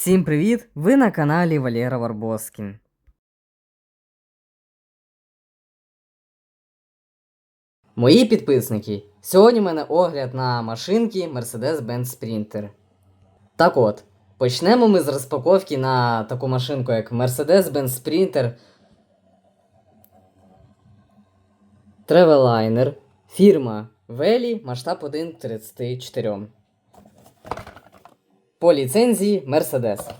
Всім привіт! Ви на каналі Валера Варбоскін. Мої підписники. Сьогодні в мене огляд на машинки Mercedes-Benz Sprinter. Так от, почнемо ми з розпаковки на таку машинку, як Mercedes-Benz Sprinter Traveliner. Фірма Велі, масштаб 1 к 34. По ліцензії Mercedes.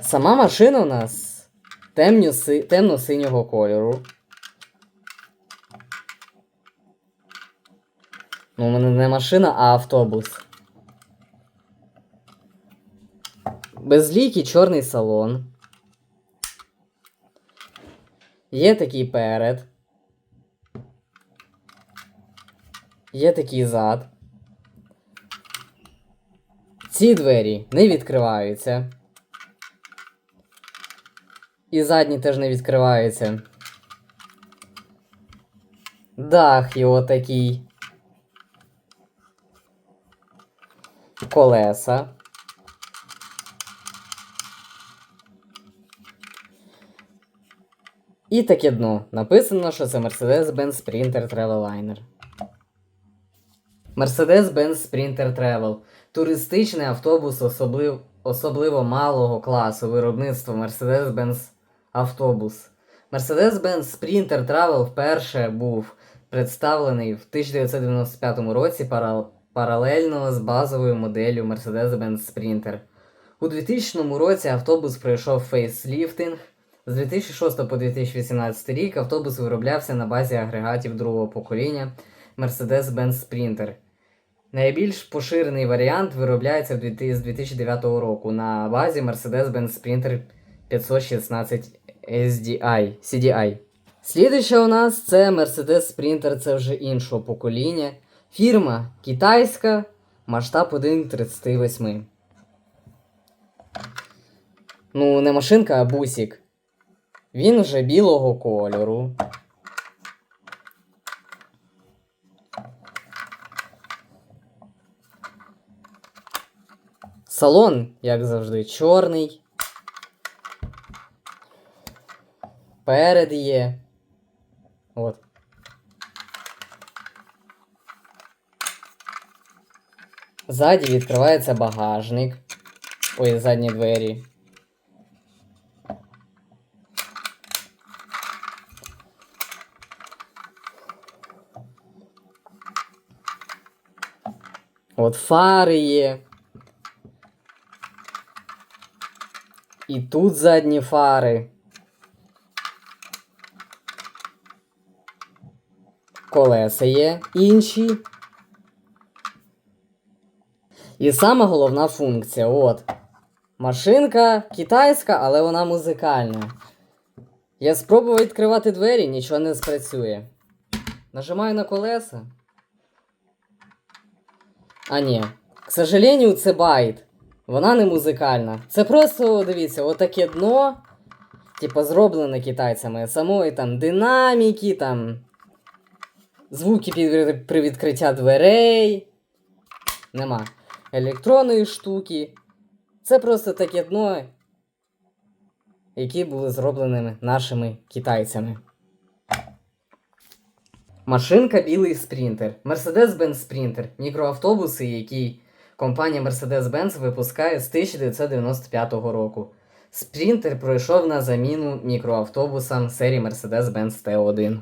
Сама машина у нас темно-синього кольору. Ну, у мене не машина, а автобус. Безлікий чорний салон. Є такий перед. Є такий зад. Ці двері не відкриваються. І задні теж не відкриваються. Дах його такий. Колеса. І таке дно. Написано, що це Mercedes-Benz Sprinter Traveliner. Mercedes-Benz Sprinter Travel. Туристичний автобус особлив... особливо малого класу виробництва Mercedes-Benz автобус. Mercedes-Benz Sprinter Travel вперше був представлений в 1995 році пара... паралельно з базовою моделлю Mercedes-Benz Sprinter. У 2000 році автобус пройшов фейсліфтинг. З 2006 по 2018 рік автобус вироблявся на базі агрегатів другого покоління Mercedes-Benz Sprinter. Найбільш поширений варіант виробляється з 2009 року на базі Mercedes-Benz Sprinter 516 SDI, CDI. Слідуюча у нас це Mercedes Sprinter, це вже іншого покоління. Фірма китайська, масштаб 1 к 38. Ну, не машинка, а бусик. Він вже білого кольору. Салон, як завжди, чорний. Перед є. От. Ззаді відкривається багажник. Ой, задні двері. От фари є. І тут задні фари. Колеса є інші. І сама головна функція. От. Машинка китайська, але вона музикальна. Я спробував відкривати двері, нічого не спрацює. Нажимаю на колеса. А ні. К сожалению, це байт. Вона не музикальна. Це просто, дивіться, отаке дно. Типа зроблене китайцями. Самої там динаміки, там. Звуки під, при відкриття дверей. Нема. Електронної штуки. Це просто таке дно, які були зробленими нашими китайцями. Машинка білий спрінтер, Mercedes-Benz Sprinter. Мікроавтобуси, які компанія Mercedes-Benz випускає з 1995 року. Спрінтер пройшов на заміну мікроавтобусам серії Mercedes-Benz T1.